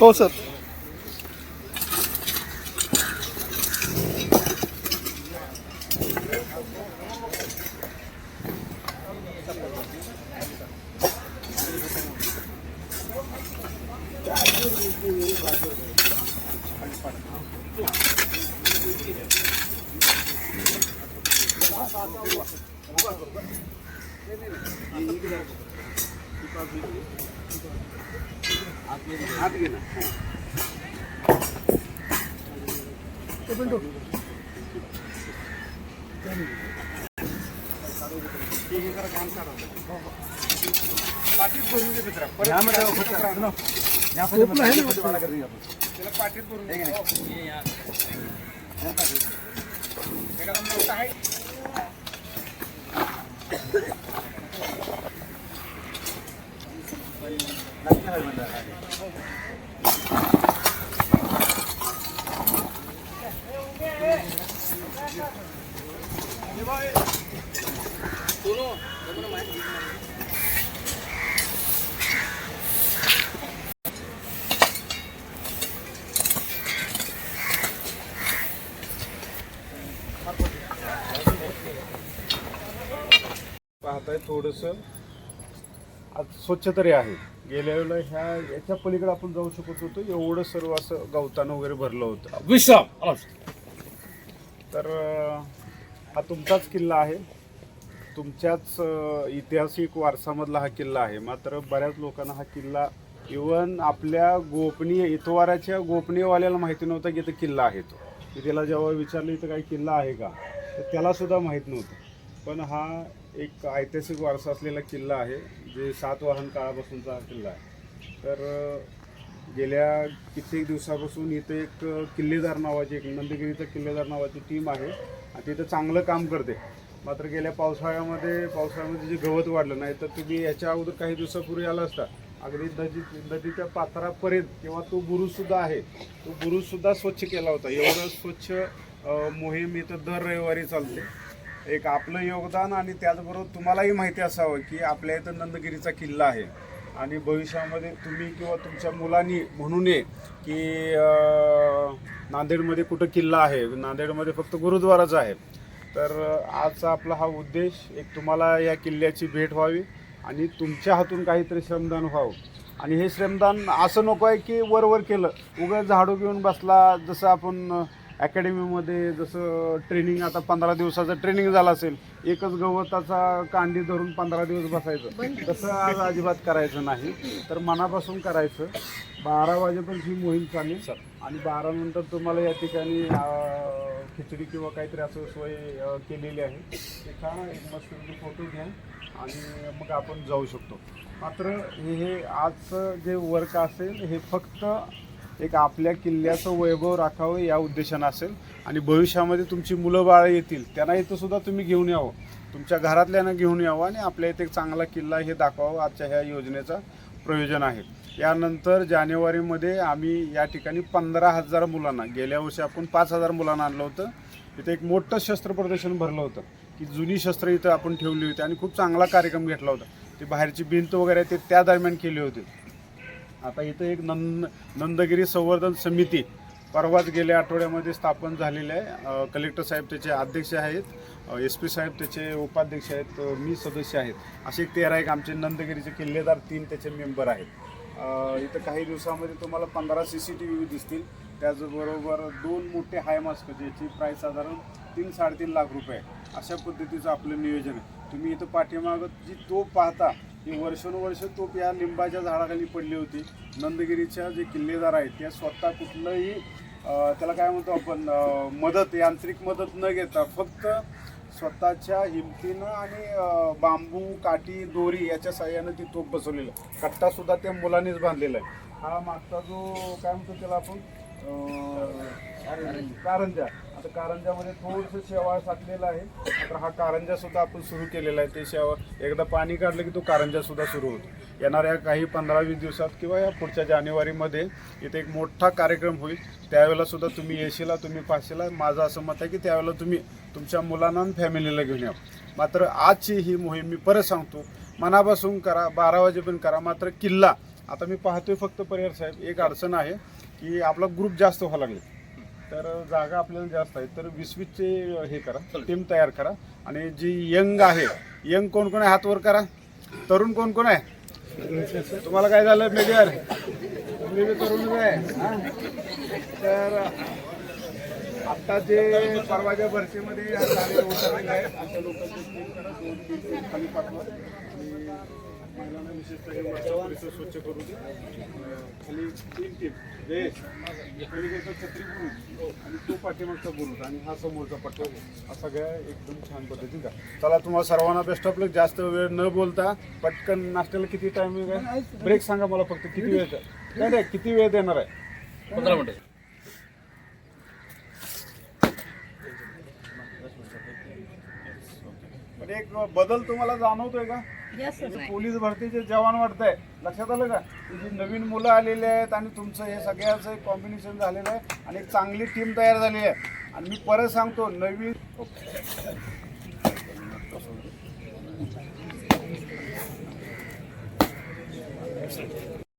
हो सर पाटीत भरून घे मित्रा परत झोपलं आहे ना वाला करून त्याला पाटीत भरून घे. हे घ्या. हे पाटीत. एका नंबर आहे पाहताय थोडस आज स्वच्छ तरी आहे. गेल्या वेळेला ह्या याच्या पलीकडे आपण जाऊ शकत होतो. एवढं सर्व असं गवतानं वगैरे भरलं होतं. विश्राम तर हा तुमचाच किल्ला आहे. तुमच्याच ऐतिहासिक वारसामधला हा किल्ला आहे. मात्र बऱ्याच लोकांना हा किल्ला इवन आपल्या गोपनीय इतवाराच्या गोपनीयवाल्याला माहिती नव्हतं की इथं किल्ला आहे तो. मी त्याला जेव्हा विचारलं इथं काही किल्ला आहे का? तर त्याला सुद्धा माहीत नव्हतं. पण हा एक ऐतिहासिक वारसा असलेला किल्ला आहे जे सातवाहन काळापासूनचा हा किल्ला आहे. तर गेल्या कित्येक दिवसापासून इथे एक किल्लेदार नावाची एक नंदगिरीचा किल्लेदार नावाची टीम आहे आणि तिथं चांगलं काम करते. मात्र गेल्या पावसाळ्यामध्ये पावसाळ्यामध्ये जे गवत वाढलं नाही तर तुम्ही याच्या अगोदर काही दिवसापूर्वी आला असता. अगदी नदी नदीच्या पात्रापर्यंत किंवा तो बुरुजसुद्धा आहे. तो बुरुजसुद्धा स्वच्छ केला होता. एवढं स्वच्छ मोहीम इथं दर रविवारी चालते. एक आपलं योगदान आणि त्याचबरोबर तुम्हालाही माहिती असावं की आपल्या इथं नंदगिरीचा किल्ला आहे. आणि भविष्यामध्ये तुम्ही किंवा तुमच्या मुलांनी म्हणू नये की नांदेडमध्ये कुठं किल्ला आहे? नांदेडमध्ये फक्त गुरुद्वाराच आहे. तर आजचा आपला हा उद्देश एक तुम्हाला या किल्ल्याची भेट व्हावी आणि तुमच्या हातून काहीतरी श्रमदान व्हावं. आणि हे श्रमदान असं नको आहे की वर वर केलं. उगाच झाडू घेऊन बसला जसं आपण अकॅडमीमध्ये जसं ट्रेनिंग आता पंधरा दिवसाचं ट्रेनिंग झालं असेल एकच गवताचा कांडी धरून पंधरा दिवस बसायचं. तसं आज अजिबात करायचं नाही. तर मनापासून करायचं. बारा वाजेपर्यंत ही मोहीम चालेल. आणि बारा नंतर तुम्हाला या ठिकाणी खिचडी किंवा काहीतरी असं सोय केलेली आहे. ते खा एक मस्त फोटो घ्या आणि मग आपण जाऊ शकतो. मात्र हे हे आजचं जे वर्क असेल हे फक्त एक आपल्या किल्ल्याचं वैभव राखावं या उद्देशानं असेल. आणि भविष्यामध्ये तुमची मुलं बाळं येतील त्यांना इथं सुद्धा तुम्ही घेऊन यावं. तुमच्या घरातल्यांना घेऊन यावं आणि आपल्या इथे एक चांगला किल्ला हे दाखवावं. आजच्या ह्या योजनेचा प्रयोजन आहे. यानंतर जानेवारीमध्ये आम्ही या ठिकाणी पंधरा हजार मुलांना गेल्या वर्षी आपण पाच हजार मुलांना आणलं होतं. इथं एक मोठं शस्त्र प्रदर्शन भरलं होतं की जुनी शस्त्र इथं आपण ठेवली होती आणि खूप चांगला कार्यक्रम घेतला होता. ती बाहेरची भिंत वगैरे ते त्या दरम्यान केली होती. आता इथं एक नंद नंदगिरी संवर्धन समिती परवाच गेल्या आठवड्यामध्ये स्थापन झालेलं आहे. कलेक्टर साहेब त्याचे अध्यक्ष आहेत. एस पी साहेब त्याचे उपाध्यक्ष आहेत. मी सदस्य आहेत. असे एक तेरा एक आमचे नंदगिरीचे किल्लेदार तीन त्याचे मेंबर आहेत. इथं काही दिवसामध्ये तुम्हाला पंधरा सी सी टी व्ही दिसतील. त्याचबरोबर दोन मोठे हायमास्क ज्याची प्राईस साधारण तीन साडेतीन लाख रुपये आहे. अशा पद्धतीचं आपलं नियोजन आहे. तुम्ही इथं पाठीमागं जी तो पाहता ही वर्षानुवर्ष तोप या लिंबाच्या झाडाखाली पडली होती. नंदगिरीच्या जे किल्लेदार आहेत त्या स्वतः कुठलंही त्याला काय म्हणतो आपण मदत यांत्रिक मदत न घेता फक्त स्वतःच्या हिमतीनं आणि बांबू काठी दोरी याच्या साह्यानं ती तोप बसवलेलं आहे. कट्टा सुद्धा त्या मुलांनीच बांधलेला आहे. हा मागचा जो काय म्हणतो त्याला आपण कारंजा. आता कारंजामध्ये थोडंसं शेवाळ साठलेलं आहे. तर हा कारंजा सुद्धा आपण सुरू केलेला आहे. ते शेवाळ एकदा पाणी काढलं की तो कारंजा सुद्धा सुरू होतो. येणाऱ्या काही पंधरा वीस दिवसात किंवा या पुढच्या जानेवारीमध्ये इथे एक मोठा कार्यक्रम होईल. त्यावेळेला सुद्धा तुम्ही येशीला तुम्ही पाचशेला माझं असं मत आहे की त्यावेळेला तुम्ही तुमच्या मुलांना आणि फॅमिलीला घेऊन या. मात्र आजची ही मोहीम मी परत सांगतो. मनापासून करा बारा वाजेपर्यंत करा. मात्र किल्ला आता मी पाहतोय फक्त परिहार साहेब एक अडचण आहे की आपला ग्रुप जास्त व्हायला लागेल. तर जागा आपल्याला जास्त आहे. तर वीस वीसचे हे करा. टीम तयार करा. आणि जी यंग आहे यंग कोण कोण आहे? हात वर करा. तरुण कोण कोण आहे? तुम्हाला काय झालं मेडियर तुम्ही बी तरुणच आहे? तर आता जे परवाच्या भरतीमध्ये लोकांची टीम करा. दोन खाली पाठवा. विशेषतः हे वरचा परिसर स्वच्छ करू दे अं, खाली तीन टीम जयेश पलीकडचा छत्री पुरुष आणि तो पाठीमागचा पुरुष आणि हा समोरचा पट्टा हा सगळ्या एकदम छान पद्धतीने का चला तुम्हाला सर्वांना बेस्ट ऑफ लक जास्त वेळ न बोलता पटकन नाश्त्याला किती टाइमिंग आहे ब्रेक सांगा मला फक्त किती वेळ नाही नाही किती वेळ देणार आहे पंधरा मिनिटे पण एक बदल तुम्हाला जाणवतोय का? पोलीस भरतीचे जवान वाटत आहे लक्षात आलं का? जी नवीन मुलं आलेली आहेत आणि तुमचं हे सगळ्याचं कॉम्बिनेशन झालेलं आहे आणि एक चांगली टीम तयार झालेली आहे. आणि मी परत सांगतो नवीन